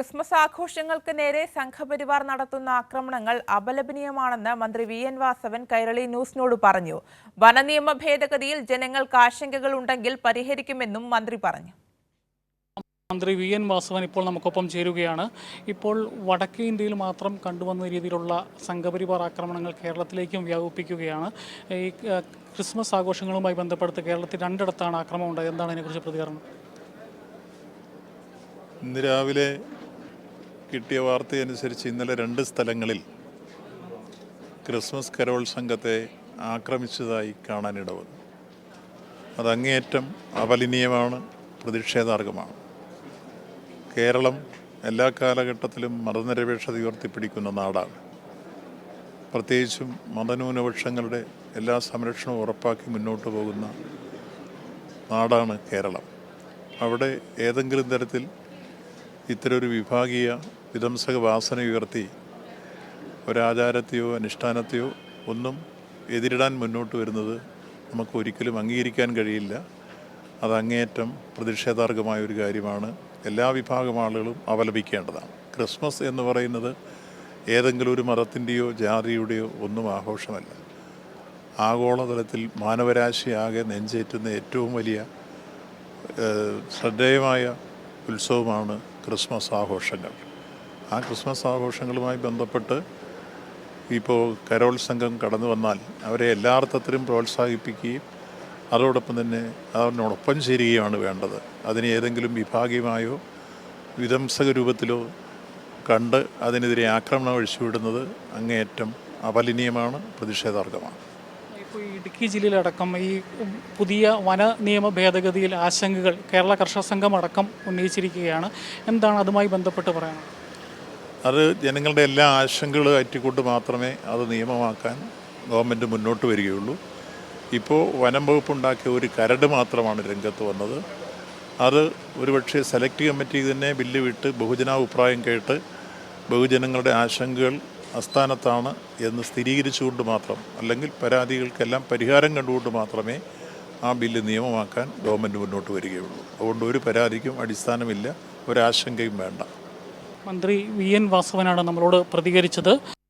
Christmas ആഘോഷങ്ങൾക്ക് നേരെ സംഘപരിവാർ നടത്തുന്ന ആക്രമണങ്ങൾ അപലപനീയമാണെന്ന് മന്ത്രി വി എൻ വാസവൻ കൈരളി ന്യൂസിനോട് പറഞ്ഞു. വനനിയമ ഭേദഗതിയിൽ ജനങ്ങൾക്ക് ആശങ്കകൾ ഉണ്ടെങ്കിൽ പരിഹരിക്കുമെന്നും മന്ത്രി പറഞ്ഞു. മന്ത്രി വി എൻ വാസവൻ ഇപ്പോൾ നമുക്കൊപ്പം ചേരുകയാണ്. ഇപ്പോൾ വടക്കേ ഇന്ത്യയിൽ മാത്രം കണ്ടുവന്ന രീതിയിലുള്ള സംഘപരിവാർ ആക്രമണങ്ങൾ കേരളത്തിലേക്കും വ്യാപിപ്പിക്കുകയാണ്. ഈ ക്രിസ്മസ് ആഘോഷങ്ങളുമായി ബന്ധപ്പെടുത്ത് കേരളത്തിൽ രണ്ടിടത്താണ് ആക്രമണം ഉണ്ടായത്. എന്താണ് അതിനെക്കുറിച്ച് പ്രതികരണം? ഇന്ന് രാവിലെ കിട്ടിയ വാർത്തയനുസരിച്ച് ഇന്നലെ രണ്ട് സ്ഥലങ്ങളിൽ ക്രിസ്മസ് കരോൾ സംഘത്തെ ആക്രമിച്ചതായി കാണാനിട അത് അങ്ങേയറ്റം അപലനീയമാണ് പ്രതിഷേധാർഹമാണ്. കേരളം എല്ലാ കാലഘട്ടത്തിലും മതനിരപേക്ഷത ഉയർത്തിപ്പിടിക്കുന്ന നാടാണ്. പ്രത്യേകിച്ചും മതന്യൂനപക്ഷങ്ങളുടെ എല്ലാ സംരക്ഷണവും ഉറപ്പാക്കി മുന്നോട്ട് പോകുന്ന നാടാണ് കേരളം. അവിടെ ഏതെങ്കിലും തരത്തിൽ ഇത്തരൊരു വിഭാഗീയ വിധംസക വാസന ഉയർത്തി ഒരാചാരത്തെയോ അനുഷ്ഠാനത്തെയോ ഒന്നും എതിരിടാൻ മുന്നോട്ട് വരുന്നത് നമുക്ക് ഒരിക്കലും അംഗീകരിക്കാൻ കഴിയില്ല. അത് അങ്ങേയറ്റം പ്രതിഷേധാർഹമായ ഒരു കാര്യമാണ്. എല്ലാ വിഭാഗം ആളുകളും അവലംബിക്കേണ്ടതാണ്. ക്രിസ്മസ് എന്ന് പറയുന്നത് ഏതെങ്കിലും ഒരു മതത്തിന്റെയോ ജാതിയുടെയോ ഒന്നും ആഘോഷമല്ല. ആഗോളതലത്തിൽ മാനവരാശിയാകെ നെഞ്ചേറ്റുന്ന ഏറ്റവും വലിയ ശ്രദ്ധേയമായ ഉത്സവമാണ് ക്രിസ്മസ് ആഘോഷങ്ങൾ. ആ ക്രിസ്മസ് ആഘോഷങ്ങളുമായി ബന്ധപ്പെട്ട് ഇപ്പോൾ കരോൾ സംഘം കടന്നു വന്നാൽ അവരെ എല്ലാ അർത്ഥത്തിലും പ്രോത്സാഹിപ്പിക്കുകയും അതോടൊപ്പം തന്നെ അതിനോടൊപ്പം ചേരുകയാണ് വേണ്ടത്. അതിനെ ഏതെങ്കിലും വിഭാഗീയമായോ വിധംസക രൂപത്തിലോ കണ്ട് അതിനെതിരെ ആക്രമണം അഴിച്ചുവിടുന്നത് അങ്ങേയറ്റം അപലനീയമാണ് പ്രതിഷേധാർഹമാണ്. ഇപ്പോൾ ഇടുക്കി ജില്ലയിലടക്കം ഈ പുതിയ വന നിയമ ഭേദഗതിയിൽ ആശങ്കകൾ കേരള കർഷക സംഘം അടക്കം ഉന്നയിച്ചിരിക്കുകയാണ്. എന്താണ് അതുമായി ബന്ധപ്പെട്ട് പറയുന്നത് അത് ജനങ്ങളുടെ എല്ലാ ആശങ്കകളും അറ്റിക്കൊണ്ട് മാത്രമേ അത് നിയമമാക്കാൻ ഗവൺമെന്റ് മുന്നോട്ട് വരികയുള്ളൂ. ഇപ്പോൾ വനം വകുപ്പ് ഉണ്ടാക്കിയ ഒരു കരട് മാത്രമാണ് രംഗത്ത് വന്നത്. അത് ഒരുപക്ഷെ സെലക്ട് കമ്മിറ്റി തന്നെ ബില്ല് വിട്ട് ബഹുജനാഭിപ്രായം കേട്ട് ബഹുജനങ്ങളുടെ ആശങ്കകൾ അസ്ഥാനത്താണ് എന്ന് സ്ഥിരീകരിച്ചുകൊണ്ട് മാത്രം അല്ലെങ്കിൽ പരാതികൾക്കെല്ലാം പരിഹാരം കണ്ടുകൊണ്ട് മാത്രമേ ആ ബില്ല് നിയമമാക്കാൻ ഗവൺമെന്റ് മുന്നോട്ട് വരികയുള്ളൂ. അതുകൊണ്ട് ഒരു പരാതിക്കും അടിസ്ഥാനമില്ല ഒരാശങ്കയും വേണ്ട. മന്ത്രി വി എൻ വാസവനാണ് നമ്മളോട് പ്രതികരിച്ചത്.